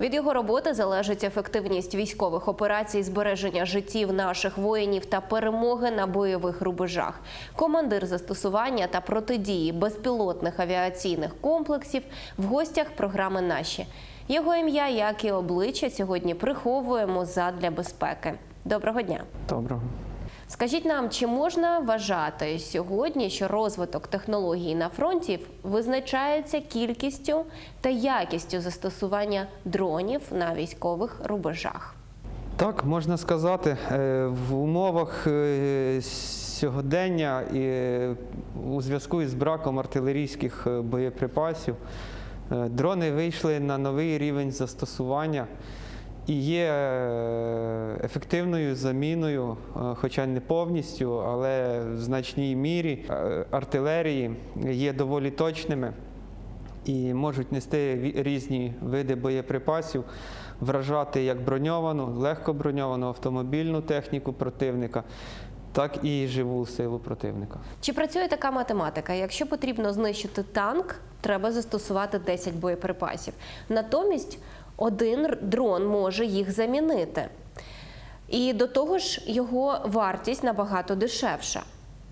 Від його роботи залежить ефективність військових операцій, збереження життів наших воїнів та перемоги на бойових рубежах. Командир застосування та протидії безпілотних авіаційних комплексів в гостях програми Наші. Його ім'я, як і обличчя, сьогодні приховуємо задля безпеки. Доброго дня! Доброго. Скажіть нам, чи можна вважати сьогодні, що розвиток технологій на фронті визначається кількістю та якістю застосування дронів на військових рубежах? Так, можна сказати, е, в умовах е, сьогодення і е, у зв'язку із браком артилерійських боєприпасів дрони вийшли на новий рівень застосування і є е, ефективною заміною, е, хоча не повністю, але в значній мірі е, артилерії є доволі точними і можуть нести різні види боєприпасів, вражати як броньовану, легко броньовану автомобільну техніку противника, так і живу силу противника. Чи працює така математика? Якщо потрібно знищити танк, треба застосувати 10 боєприпасів. Натомість один дрон може їх замінити. І до того ж, його вартість набагато дешевша.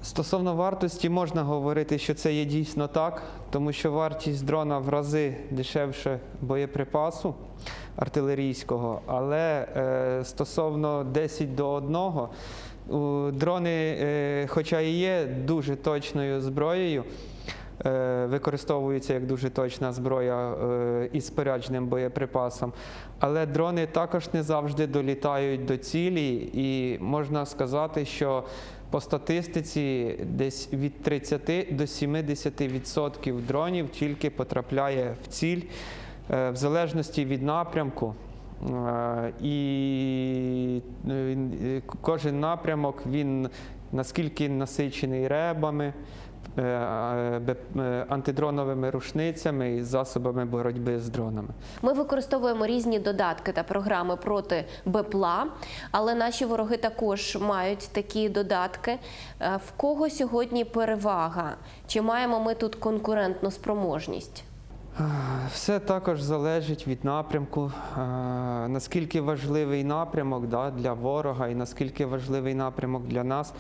Стосовно вартості можна говорити, що це є дійсно так, тому що вартість дрона в рази дешевше боєприпасу артилерійського, але е, стосовно 10 до 1, у дрони, е, хоча і є дуже точною зброєю, використовуються як дуже точна зброя е, із спорядженим боєприпасом. Але дрони також не завжди долітають до цілі, і можна сказати, що по статистиці десь від 30 до 70% дронів тільки потрапляє в ціль е, в залежності від напрямку. Е, І е, кожен напрямок він наскільки насичений ребами, е, е, е, антидроновими рушницями і засобами боротьби з дронами. Ми використовуємо різні додатки та програми проти БПЛА, але наші вороги також мають такі додатки. Е, В кого сьогодні перевага? Чи маємо ми тут конкурентну спроможність? Все також залежить від напрямку, е, наскільки важливий напрямок да, для ворога і наскільки важливий напрямок для нас.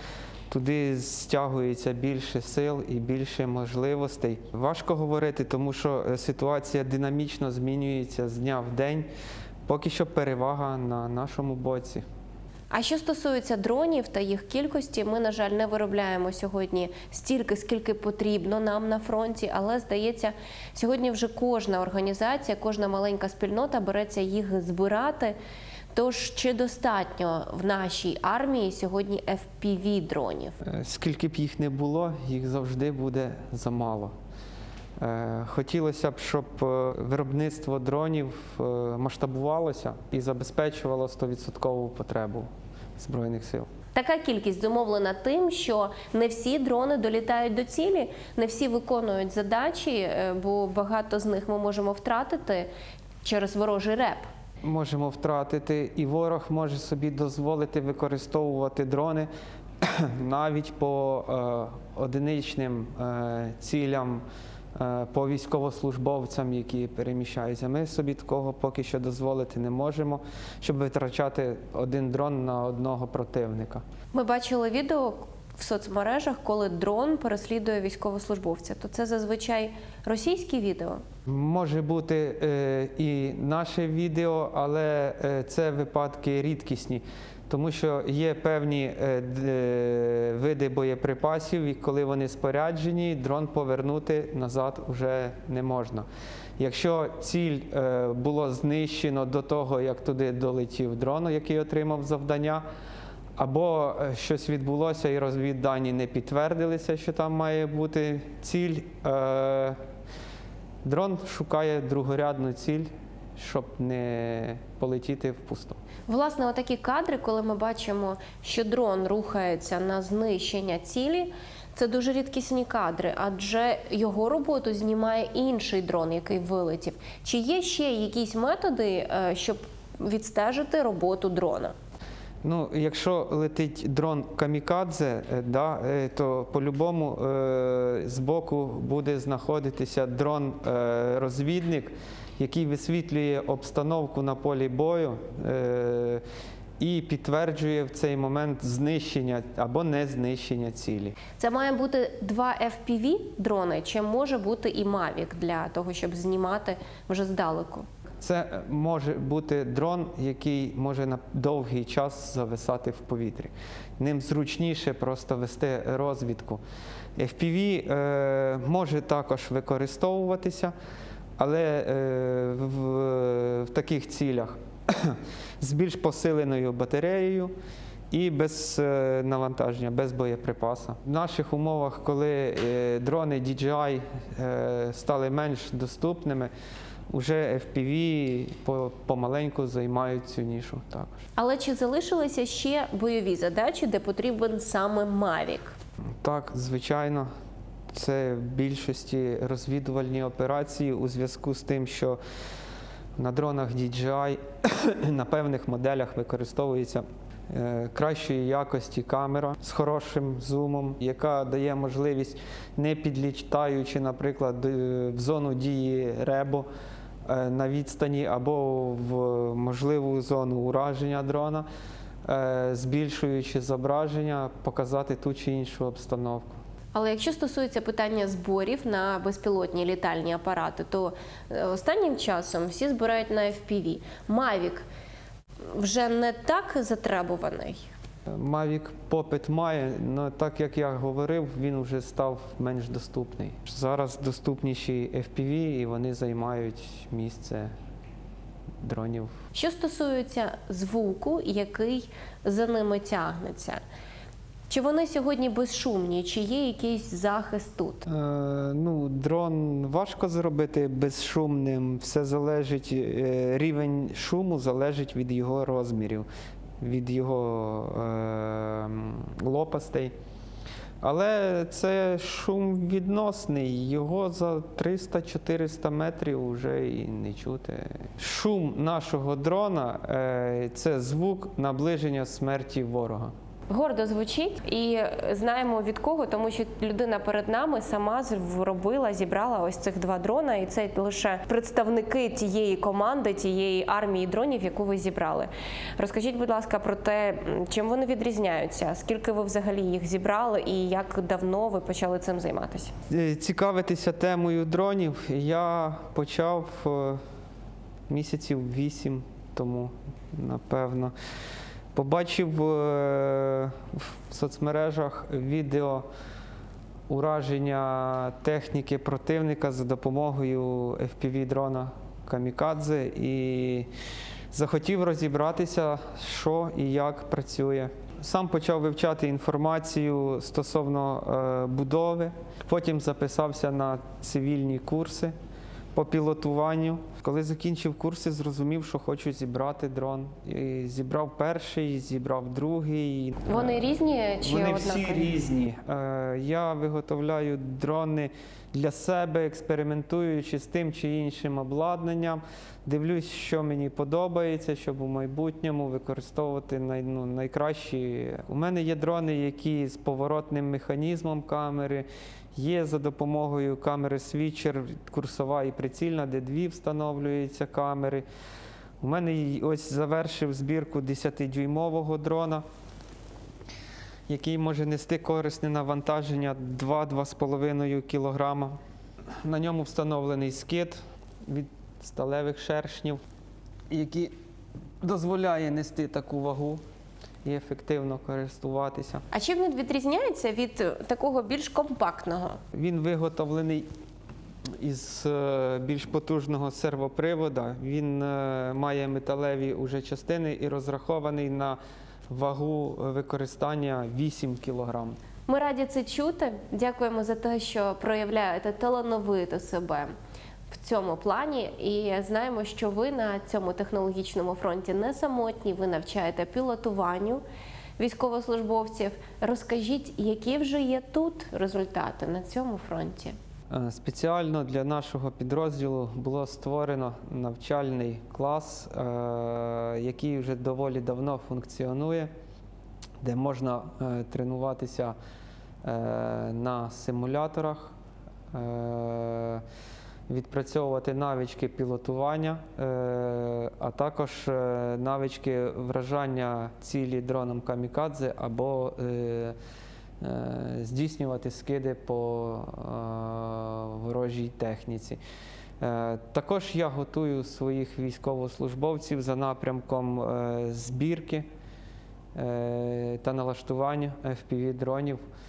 Туди стягується більше сил і більше можливостей. Важко говорити, тому що е, ситуація динамічно змінюється з дня в день. Поки що перевага на нашому боці. А що стосується дронів та їх кількості, ми, на жаль, не виробляємо сьогодні стільки, скільки потрібно нам на фронті. Але здається, сьогодні вже кожна організація, кожна маленька спільнота береться їх збирати. Тож чи достатньо в нашій армії сьогодні fpv дронів? Е, Скільки б їх не було, їх завжди буде замало. Е, Хотілося б, щоб е, виробництво дронів масштабувалося і забезпечувало 100% потребу Збройних сил. Така кількість зумовлена тим, що не всі дрони долітають до цілі, не всі виконують задачі, бо багато з них ми можемо втратити через ворожий реп. Можемо втратити, і ворог може собі дозволити використовувати дрони навіть по е, одиничним е, цілям, е, по військовослужбовцям, які переміщаються. Ми собі такого поки що дозволити не можемо, щоб витрачати один дрон на одного противника. Ми бачили відео в соцмережах, коли дрон переслідує військовослужбовця. То це зазвичай російські відео. Може бути е, і наше відео, але е, це випадки рідкісні, тому що є певні е, е, види боєприпасів, і коли вони споряджені, дрон повернути назад вже не можна. Якщо ціль е, було знищено до того, як туди долетів дрон, який отримав завдання, або е, щось відбулося і розвіддані не підтвердилися, що там має бути ціль. Е, Дрон шукає другорядну ціль, щоб не полетіти в пусто. Власне, отакі кадри, коли ми бачимо, що дрон рухається на знищення цілі. Це дуже рідкісні кадри, адже його роботу знімає інший дрон, який вилетів. Чи є ще якісь методи, е, щоб відстежити роботу дрона? Ну, якщо летить дрон камікадзе, е, да, е, то по-любому е, збоку буде знаходитися дрон-розвідник, який висвітлює обстановку на полі бою е, і підтверджує в цей момент знищення або не знищення цілі. Це має бути два FPV дрони, чи може бути і Mavic для того, щоб знімати вже здалеку? Це може бути дрон, який може на довгий час зависати в повітрі. Ним зручніше просто вести розвідку. FPV е, може також використовуватися, але е, в, в таких цілях з більш посиленою батареєю і без е, навантаження, без боєприпаса. В наших умовах, коли е, дрони DJI е, стали менш доступними, Уже FPV по- помаленьку займають цю нішу також. Але чи залишилися ще бойові задачі, де потрібен саме Mavic? Так, звичайно, це в більшості розвідувальні операції у зв'язку з тим, що на дронах DJI на певних моделях використовується е, кращої якості камера з хорошим зумом, яка дає можливість, не підлітаючи, наприклад, е, в зону дії ребо на відстані або в можливу зону ураження дрона, е, збільшуючи зображення, показати ту чи іншу обстановку. Але якщо стосується питання зборів на безпілотні літальні апарати, то е, останнім часом всі збирають на FPV. Mavic вже не так затребуваний. Mavic попит має, але так як я говорив, він вже став менш доступний. Зараз доступніші FPV і вони займають місце дронів. Що стосується звуку, який за ними тягнеться, чи вони сьогодні безшумні, чи є якийсь захист тут? Е, ну, дрон важко зробити безшумним. Все залежить, е, рівень шуму залежить від його розмірів, від його е, лопастей. Але це шум відносний, його за 300-400 метрів вже і не чути. Шум нашого дрона е, це звук наближення смерті ворога. Гордо звучить і знаємо від кого, тому що людина перед нами сама зробила, зібрала ось цих два дрона, і це лише представники тієї команди, тієї армії дронів, яку ви зібрали. Розкажіть, будь ласка, про те, чим вони відрізняються, скільки ви взагалі їх зібрали, і як давно ви почали цим займатися? Е, Цікавитися темою дронів я почав е, місяців вісім тому, напевно. Побачив е, в соцмережах відео ураження техніки противника за допомогою FPV-дрона Камікадзе і захотів розібратися, що і як працює. Сам почав вивчати інформацію стосовно е, будови, потім записався на цивільні курси по пілотуванню. Коли закінчив курси, зрозумів, що хочу зібрати дрон. І зібрав перший, зібрав другий. Вони різні чи Вони однакові? всі різні. Е, Я виготовляю дрони для себе, експериментуючи з тим чи іншим обладнанням. Дивлюсь, що мені подобається, щоб у майбутньому використовувати най, ну, найкращі. У мене є дрони, які з поворотним механізмом камери. Є за допомогою камери свічер, курсова і прицільна, де дві встановлюються камери. У мене ось завершив збірку 10-дюймового дрона, який може нести корисне навантаження 2-2,5 кг. На ньому встановлений скид від сталевих шершнів, який дозволяє нести таку вагу і ефективно користуватися. А чим він відрізняється від е, такого більш компактного? Він виготовлений із е, більш потужного сервопривода. Він е, має металеві уже частини і розрахований на вагу використання 8 кг. Ми раді це чути. Дякуємо за те, що проявляєте талановито себе в цьому плані. І знаємо, що ви на цьому технологічному фронті не самотні. Ви навчаєте пілотуванню військовослужбовців. Розкажіть, які вже є тут результати на цьому фронті? Е, Спеціально для нашого підрозділу було створено навчальний клас, е, який вже доволі давно функціонує, де можна е, тренуватися на симуляторах, відпрацьовувати навички пілотування, е, а також е, навички вражання цілі дроном камікадзе або е, здійснювати скиди по ворожій техніці. Також я готую своїх військовослужбовців за напрямком збірки та налаштування FPV-дронів. Е,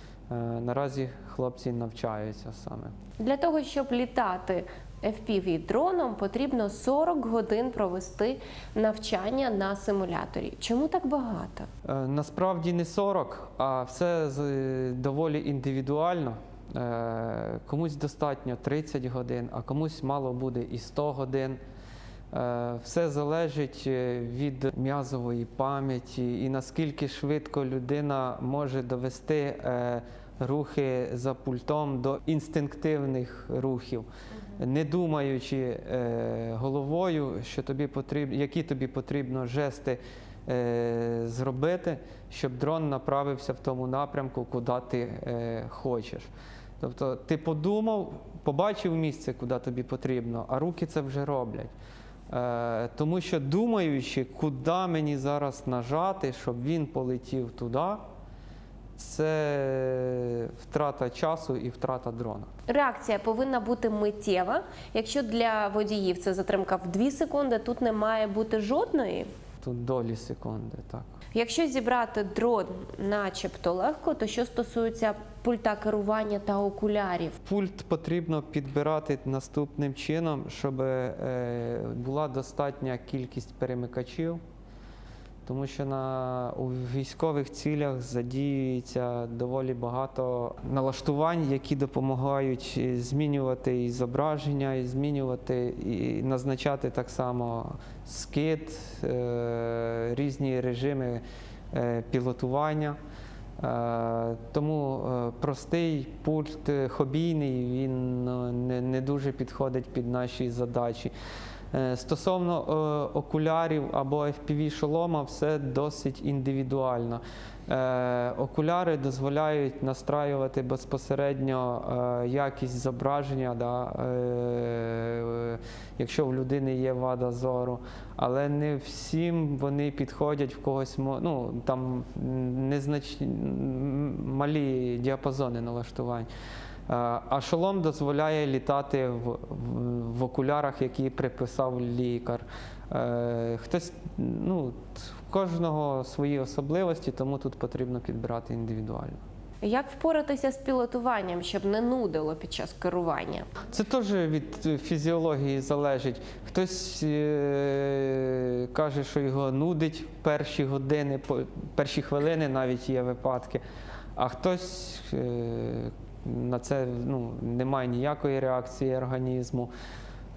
Наразі хлопці навчаються саме. Для того, щоб літати FPV дроном, потрібно 40 годин провести навчання на симуляторі. Чому так багато? Е, Насправді не 40, а все доволі індивідуально. Е, Комусь достатньо 30 годин, а комусь мало буде і 100 годин. Е, Все залежить е, від м'язової пам'яті і наскільки швидко людина може довести е, рухи за пультом до інстинктивних рухів, не думаючи головою, що тобі потрібно, які тобі потрібно жести зробити, щоб дрон направився в тому напрямку, куди ти хочеш. Тобто ти подумав, побачив місце, куди тобі потрібно, а руки це вже роблять. Е, тому що думаючи, куди мені зараз нажати, щоб він полетів туди, це втрата часу і втрата дрона. Реакція повинна бути миттєва. Якщо для водіїв це затримка в 2 секунди, тут не має бути жодної. Тут долі секунди, так. Якщо зібрати дрон начебто легко, то що стосується пульта керування та окулярів, Пульт потрібно підбирати наступним чином, щоб е, була достатня кількість перемикачів, тому що на, у військових цілях задіюється доволі багато налаштувань, які допомагають змінювати і зображення, і змінювати і назначати так само скид, е, різні режими е, пілотування. Е, Тому простий пульт хобійний він не дуже підходить під наші задачі. Е, Стосовно е, окулярів або FPV шолома, все досить індивідуально. Е, Окуляри дозволяють настраювати безпосередньо якість зображення, да, якщо в людини є вада зору, але не всім вони підходять в когось ну, там незначні малі діапазони налаштувань. Е, А шолом дозволяє літати в, в, в окулярах, які приписав лікар. Е, Хтось, ну, в кожного свої особливості, тому тут потрібно підбирати індивідуально. як впоратися з пілотуванням, щоб не нудило під час керування? Це теж від е, фізіології залежить. Хтось е, каже, що його нудить перші години, перші хвилини навіть є випадки, а хтось е, на це ну, немає ніякої реакції організму.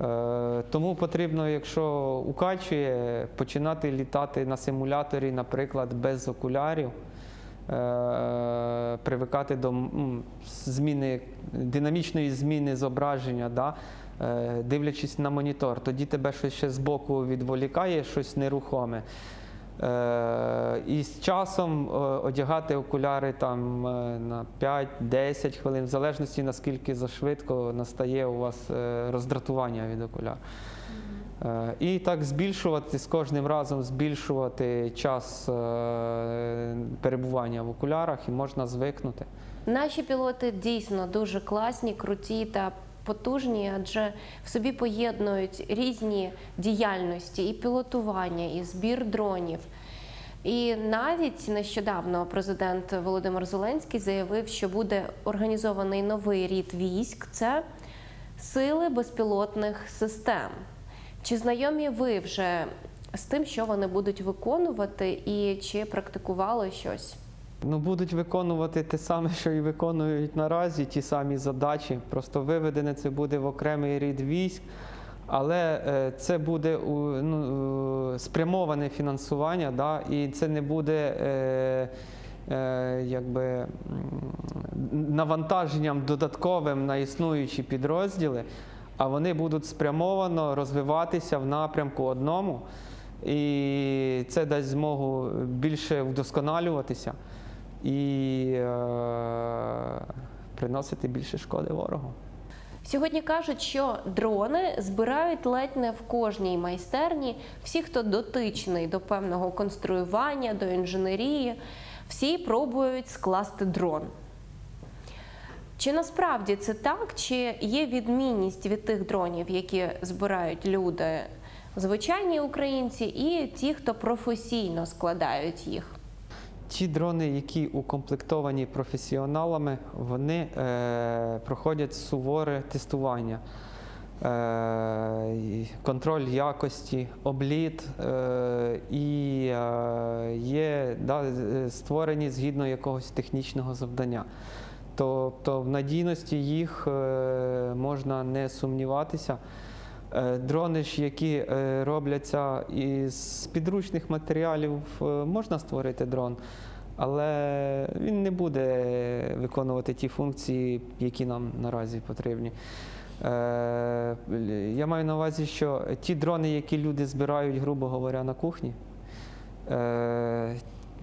Е, Тому потрібно, якщо укачує, починати літати на симуляторі, наприклад, без окулярів, е, привикати до зміни, динамічної зміни зображення, да? е, дивлячись на монітор, тоді тебе щось ще збоку відволікає, щось нерухоме. Е, і з часом е, одягати окуляри там е, на 5-10 хвилин, в залежності наскільки зашвидко настає у вас роздратування від окуляр. І так збільшувати з кожним разом збільшувати час перебування в окулярах і можна звикнути. Наші пілоти дійсно дуже класні, круті та потужні, адже в собі поєднують різні діяльності і пілотування, і збір дронів. І навіть нещодавно президент Володимир Зеленський заявив, що буде організований новий рід військ це сили безпілотних систем. Чи знайомі ви вже з тим, що вони будуть виконувати, і чи практикували щось? Ну, будуть виконувати те саме, що і виконують наразі, ті самі задачі. Просто виведене це буде в окремий рід військ, але е, це буде ну, е, спрямоване фінансування, да, і це не буде. Е, е, Якби навантаженням додатковим на існуючі підрозділи, а вони будуть спрямовано розвиватися в напрямку одному, і це дасть змогу більше вдосконалюватися і е, приносити більше шкоди ворогу. Сьогодні кажуть, що дрони збирають ледь не в кожній майстерні. Всі, хто дотичний до певного конструювання, до інженерії, всі пробують скласти дрон. Чи насправді це так, чи є відмінність від тих дронів, які збирають люди, звичайні українці, і ті, хто професійно складають їх? Ті дрони, які укомплектовані професіоналами, вони е, проходять суворе тестування. Е, контроль якості, обліт е, і е, є да, е, створені згідно якогось технічного завдання. Тобто в надійності їх е, можна не сумніватися. Е, Дрони ж, які е, робляться із підручних матеріалів, е, можна створити дрон, але він не буде виконувати ті функції, які нам наразі потрібні. Я маю на увазі, що ті дрони, які люди збирають, грубо говоря, на кухні,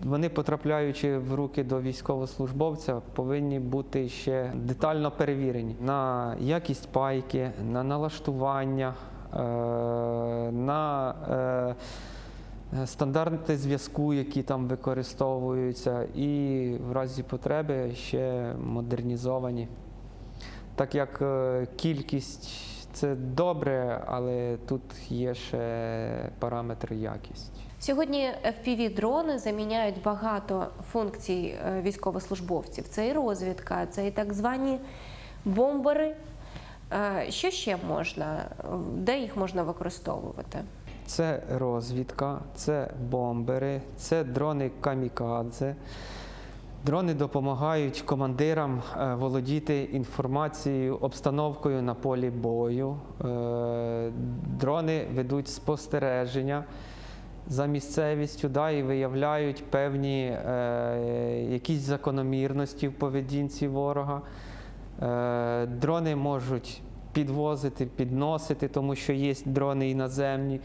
вони, потрапляючи в руки до військовослужбовця, повинні бути ще детально перевірені на якість пайки, на налаштування, е, на е, стандарти зв'язку, які там використовуються, і в разі потреби ще модернізовані. Так як е, кількість це добре, але тут є ще параметр якість. Сьогодні FPV-дрони заміняють багато функцій е, військовослужбовців. Це і розвідка, це і так звані бомбери. Е, Що ще можна? Де їх можна використовувати? Це розвідка, це бомбери, це дрони камікадзе. Дрони допомагають командирам е, володіти інформацією, обстановкою на полі бою. Дрони ведуть спостереження за місцевістю да, і виявляють певні е, якісь закономірності в поведінці ворога. Е, Дрони можуть підвозити, підносити, тому що є дрони іноземні,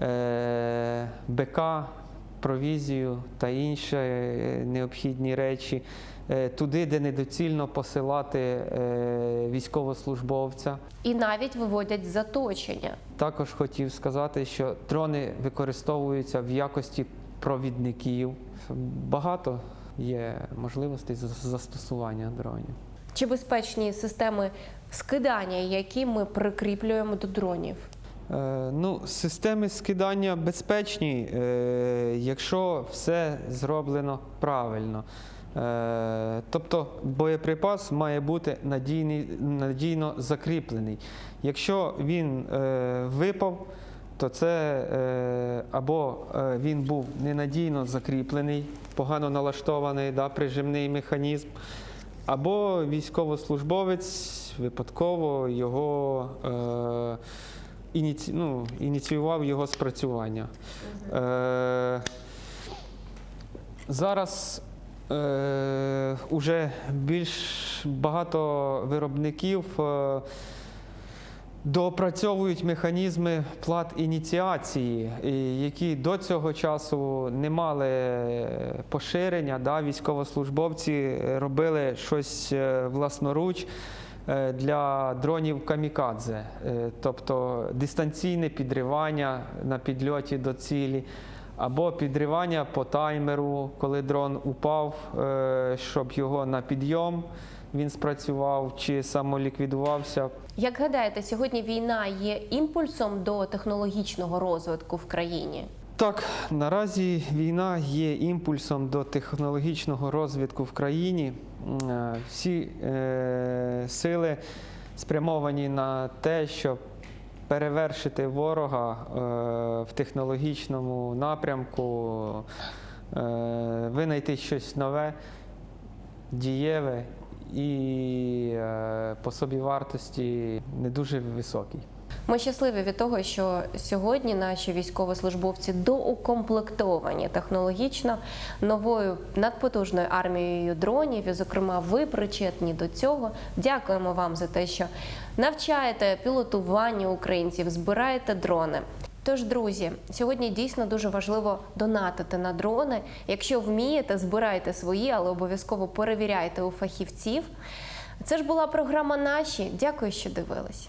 е, БК, провізію та інші е, необхідні речі. е, Туди, де недоцільно посилати е, військовослужбовця. І навіть виводять з заточення. Також хотів сказати, що дрони використовуються в якості провідників. Багато є можливостей за- застосування дронів. Чи безпечні системи скидання, які ми прикріплюємо до дронів? Е, Ну, системи скидання безпечні, е, якщо все зроблено правильно. Е, Тобто боєприпас має бути надійний, надійно закріплений. Якщо він випав, то це або він був ненадійно закріплений, погано налаштований да, прижимний механізм, або військовослужбовець випадково його. Ініці... ну, ініціював його спрацювання. Е... Зараз е... уже більш багато виробників е... доопрацьовують механізми плат ініціації, які до цього часу не мали поширення. Да? Військовослужбовці робили щось е, власноруч для дронів камікадзе, Е, тобто дистанційне підривання на підльоті до цілі. Або підривання по таймеру, коли дрон упав, е, щоб його на підйом він спрацював чи самоліквідувався. Як гадаєте, сьогодні війна є імпульсом до технологічного розвитку в країні? Так, наразі війна є імпульсом до технологічного розвитку в країні. Е, Всі е, сили спрямовані на те, щоб перевершити ворога е, в технологічному напрямку, е, винайти щось нове, дієве і е, по собівартості не дуже високий. Ми щасливі від того, що сьогодні наші військовослужбовці доукомплектовані технологічно новою надпотужною армією дронів. І, зокрема, ви причетні до цього. Дякуємо вам за те, що навчаєте пілотуванню українців, збираєте дрони. Тож, друзі, сьогодні дійсно дуже важливо донатити на дрони. Якщо вмієте, збирайте свої, але обов'язково перевіряйте у фахівців. Це ж була програма Наші. Дякую, що дивились.